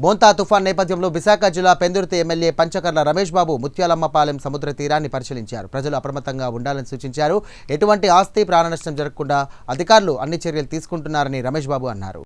బోంతా తుఫాన్ నేపథ్యంలో విశాఖ జిల్లా పెందుర్తి ఎమ్మెల్యే పంచకర్ల రమేష్ బాబు ముత్యాలమ్మపాలెం సముద్ర తీరాన్ని పరిశీలించారు. ప్రజలు అప్రమత్తంగా ఉండాలని సూచించారు. ఎటువంటి ఆస్తి ప్రాణనష్టం జరగకుండా అధికారులు అన్ని చర్యలు తీసుకుంటున్నారని రమేష్ బాబు అన్నారు.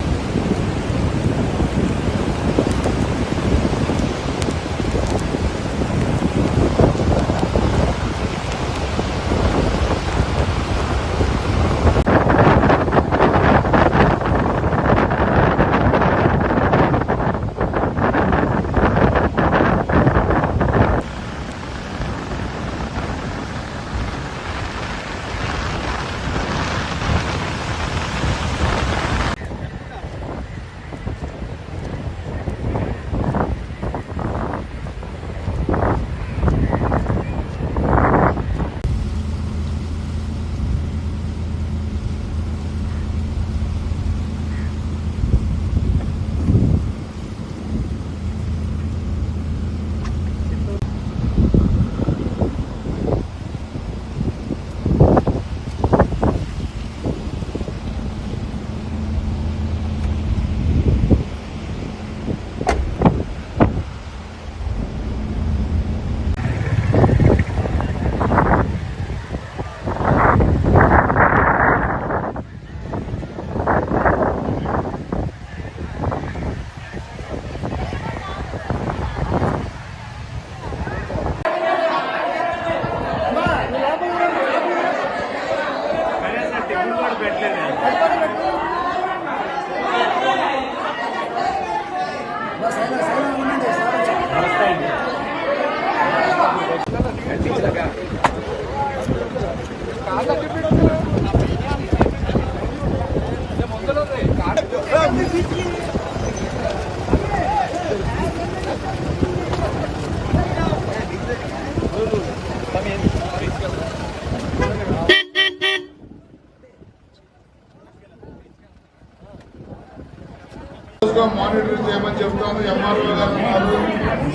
గా మానిటర్ చేయమని చెప్తాను. ఎంఆర్ఓ గారు ఉన్నారు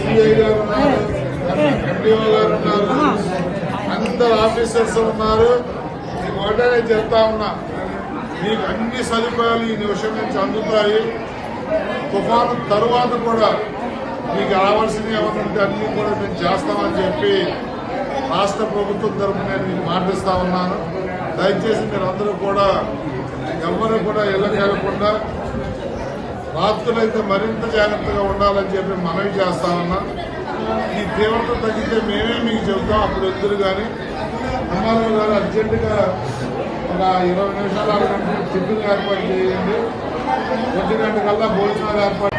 సిఐ గారు ఉన్నారు ఎండిఓ గారు ఉన్నారు అందరు ఆఫీసర్స్ ఉన్నారు. మీకు ఒకటే చెప్తా ఉన్నా మీకు అన్ని సదుపాయాలు ఈ నిమిషం నుంచి అందుతాయి తుఫాను తరువాత కూడా మీకు రావాల్సినవి ఏమైనా ఉంటే అన్ని కూడా మేము చేస్తామని చెప్పి రాష్ట్ర ప్రభుత్వం తరఫున నేను మీకు మాటిస్తా ఉన్నాను. దయచేసి మీరు అందరూ కూడా ఎవరు కూడా ఇళ్ళ వెళ్ళకుండా రాత్రులైతే మరింత జాగ్రత్తగా ఉండాలని చెప్పి మనవి చేస్తానన్నా. ఈ తీవ్రత తగ్గితే మేమే మీకు చెబుతాం. అప్పుడు ఎద్దురు కానీ అమ్మారావు గారు అర్జెంటుగా ఒక ఇరవై నిమిషాలు ఆరు గంటలు టిఫిన్ ఏర్పాటు చేయండి. ఒంటి గంట కల్లా భోజనాలు ఏర్పాటు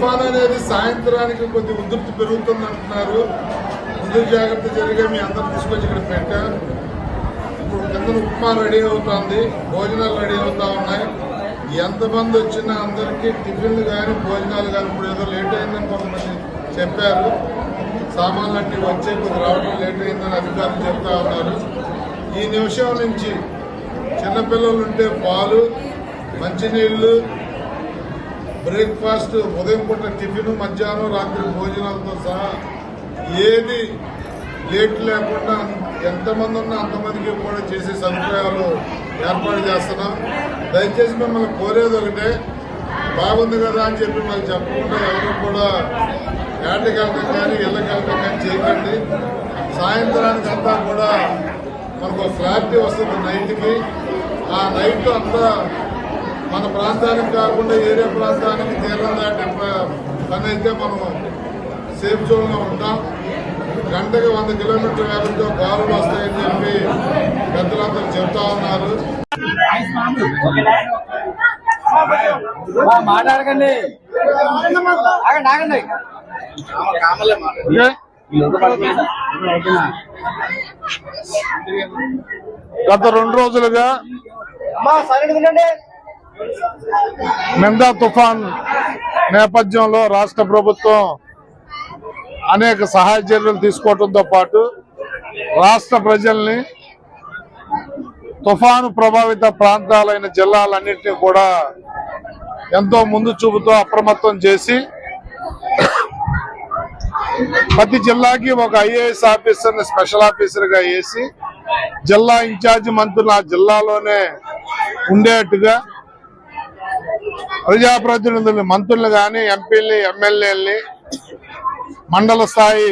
తుఫాన్ అనేది సాయంత్రానికి కొద్ది ఉధృతి పెరుగుతుంది అంటున్నారు ముందు జాగ్రత్త జరిగే మీ అందరూ తీసుకొచ్చి ఇక్కడ పెట్టారు ఇప్పుడు ఉప్మా రెడీ అవుతుంది భోజనాలు రెడీ అవుతా ఉన్నాయి. ఎంతమంది వచ్చినా అందరికీ టిఫిన్లు కానీ భోజనాలు కానీ ఇప్పుడు ఏదో లేట్ అయిందని కొంతమంది చెప్పారు. సామాన్లన్నీ వచ్చే కొద్ది రావడం లేట్ అయిందని అధికారులు చెప్తా ఉన్నారు. ఈ నిమిషం నుంచి చిన్నపిల్లలు ఉంటే పాలు మంచినీళ్ళు బ్రేక్ఫాస్ట్ ఉదయం పూట టిఫిన్ మధ్యాహ్నం రాత్రి భోజనాలతో సహా ఏది లేట్ లేకుండా ఎంతమంది ఉన్నా అంతమందికి కూడా చేసే సదుపాయాలు ఏర్పాటు చేస్తున్నాం. దయచేసి మిమ్మల్ని కోరేది ఒకటే బాగుంది కదా అని చెప్పి మళ్ళీ చెప్పకుండా ఎవరు కూడా ఏటకెళ్ళటం కానీ ఇళ్ళకెళ్ళటం కానీ చేయకండి. సాయంత్రానికి అంతా కూడా మనకు ఒక క్లారిటీ వస్తుంది నైట్కి. ఆ నైట్ అంతా మన ప్రాంతానికి కాకుండా ఏరియా ప్రాంతానికి తీరం దాటి పని అయితే మనం సేఫ్ జోన్లో ఉంటాం. గంటకి వంద కిలోమీటర్ వేగంతో గాలులు వస్తాయని చెప్పి పెద్దలందరూ చెప్తా ఉన్నారు. మాట్లాడకండి. ఆగండి ఆగండి. గత రెండు రోజులుగా మెందా తుఫాన్ నేపథ్యంలో రాష్ట్ర ప్రభుత్వం అనేక సహాయ చర్యలు తీసుకోవడంతో పాటు రాష్ట్ర ప్రజల్ని తుఫాను ప్రభావిత ప్రాంతాలైన జిల్లాలన్నింటినీ కూడా ఎంతో ముందు చూపుతో అప్రమత్తం చేసి ప్రతి జిల్లాకి ఒక ఐఏఎస్ ఆఫీసర్ని స్పెషల్ ఆఫీసర్గా వేసి జిల్లా ఇన్ఛార్జి మంత్రులు ఆ జిల్లాలోనే ఉండేట్టుగా ప్రజాప్రతినిధుల్ని మంత్రులు కానీ ఎంపీల్ని ఎమ్మెల్యేల్ని మండల స్థాయి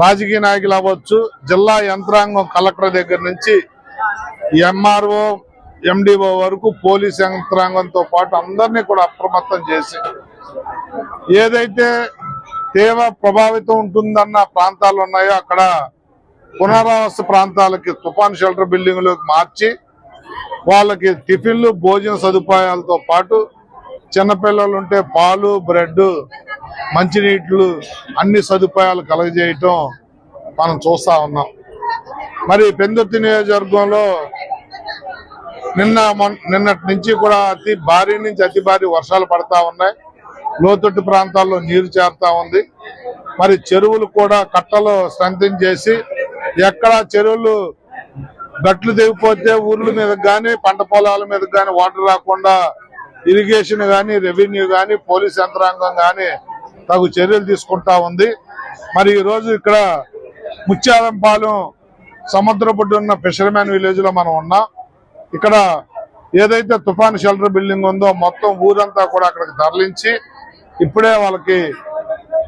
రాజకీయ నాయకులు అవ్వచ్చు జిల్లా యంత్రాంగం కలెక్టర్ దగ్గర నుంచి ఎంఆర్ఓ ఎండిఓ వరకు పోలీస్ యంత్రాంగంతో పాటు అందరినీ కూడా అప్రమత్తం చేసి ఏదైతే తీవ్ర ప్రభావితం ఉంటుందన్న ప్రాంతాలు ఉన్నాయో అక్కడ పునరావాస ప్రాంతాలకి తుఫాన్ షెల్టర్ బిల్డింగ్లోకి మార్చి వాళ్ళకి టిఫిన్లు భోజన సదుపాయాలతో పాటు చిన్నపిల్లలు ఉంటే పాలు బ్రెడ్ మంచినీళ్ళు అన్ని సదుపాయాలు కలగజేయటం మనం చూస్తా ఉన్నాం. మరి పెందుర్తి నియోజకవర్గంలో నిన్న నిన్నటి నుంచి కూడా అతి భారీ నుంచి అతి భారీ వర్షాలు పడతా ఉన్నాయి. లోతట్టు ప్రాంతాల్లో నీరు చేరుతా ఉంది. మరి చెరువులు కూడా కట్టలు స్ట్రెంథింగ్ చేసి ఎక్కడ చెరువులు గట్లు తెగిపోతే ఊర్ల మీద కానీ పంట పొలాల మీద కానీ వాటర్ రాకుండా ఇరిగేషన్ కానీ రెవెన్యూ కానీ పోలీస్ యంత్రాంగం కానీ తగు చర్యలు తీసుకుంటా ఉంది. మరి ఈ రోజు ఇక్కడ ముత్యాలంపాలెం సముద్రపుడ్డు ఉన్న ఫిషర్మెన్ విలేజ్లో మనం ఉన్నాం. ఇక్కడ ఏదైతే తుఫాన్ షెల్టర్ బిల్డింగ్ ఉందో మొత్తం ఊరంతా కూడా అక్కడికి తరలించి ఇప్పుడే వాళ్ళకి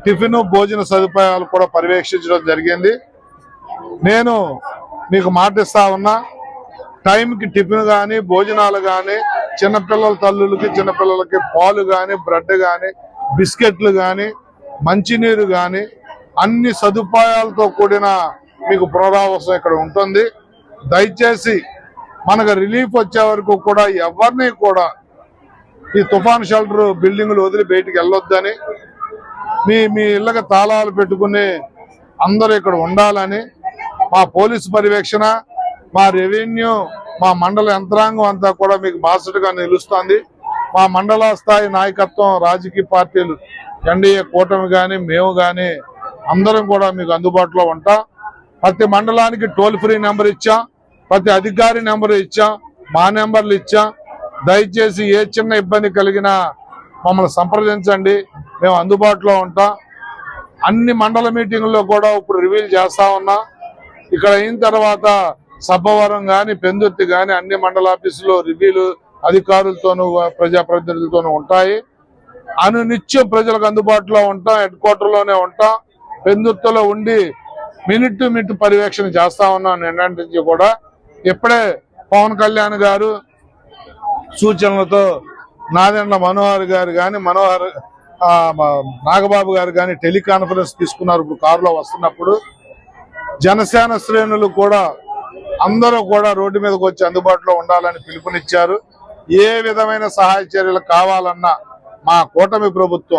టిఫిన్ భోజన సదుపాయాలు కూడా పర్యవేక్షించడం జరిగింది. నేను మీకు మాటిస్తా ఉన్నా టైంకి టిఫిన్ కానీ భోజనాలు కానీ చిన్నపిల్లల తల్లులకి చిన్నపిల్లలకి పాలు కానీ బ్రెడ్ కానీ బిస్కెట్లు కానీ మంచినీరు కానీ అన్ని సదుపాయాలతో కూడిన మీకు పునరావాసం ఇక్కడ ఉంటుంది. దయచేసి మనకు రిలీఫ్ వచ్చే వరకు కూడా ఎవరిని కూడా ఈ తుఫాన్ షెల్టర్ బిల్డింగ్లు వదిలి బయటికి వెళ్ళొద్దని మీ మీ ఇళ్ళకి తాళాలు పెట్టుకుని అందరూ ఇక్కడ ఉండాలని మా పోలీసు పర్యవేక్షణ మా రెవెన్యూ మా మండల యంత్రాంగం అంతా కూడా మీకు బాసటగా నిలుస్తుంది. మా మండల స్థాయి నాయకత్వం రాజకీయ పార్టీలు ఎన్డీఏ కూటమి కానీ మేము కానీ అందరం కూడా మీకు అందుబాటులో ఉంటాం. ప్రతి మండలానికి టోల్ ఫ్రీ నెంబర్ ఇచ్చాం ప్రతి అధికారి నెంబర్ ఇచ్చాం మా నెంబర్లు ఇచ్చాం. దయచేసి ఏ చిన్న ఇబ్బంది కలిగినా మమ్మల్ని సంప్రదించండి మేము అందుబాటులో ఉంటాం. అన్ని మండల మీటింగుల్లో కూడా ఇప్పుడు రివీల్ చేస్తా ఉన్నాం. ఇక్కడ అయిన తర్వాత సబ్బవరం కానీ పెందుర్తి కానీ అన్ని మండల ఆఫీసులో రివ్యూలు అధికారులతోనూ ప్రజాప్రతినిధులతోనూ ఉంటాయి. అను నిత్యం ప్రజలకు అందుబాటులో ఉంటాం హెడ్ క్వార్టర్లోనే ఉంటాం. పెందుర్తిలో ఉండి మినిట్ టు మినిట్ పర్యవేక్షణ చేస్తా ఉన్నాం. నిన్నటి నుంచి కూడా ఇప్పుడే పవన్ కళ్యాణ్ గారు సూచనలతో నాదెండ్ల మనోహర్ గారు కానీ మనోహర్ నాగబాబు గారు కానీ టెలికాన్ఫరెన్స్ తీసుకున్నారు. ఇప్పుడు కారులో వస్తున్నప్పుడు జనసేన శ్రేణులు కూడా అందరూ కూడా రోడ్డు మీదకి వచ్చి అందుబాటులో ఉండాలని పిలుపునిచ్చారు. ఏ విధమైన సహాయ చర్యలు కావాలన్నా మా కూటమి ప్రభుత్వం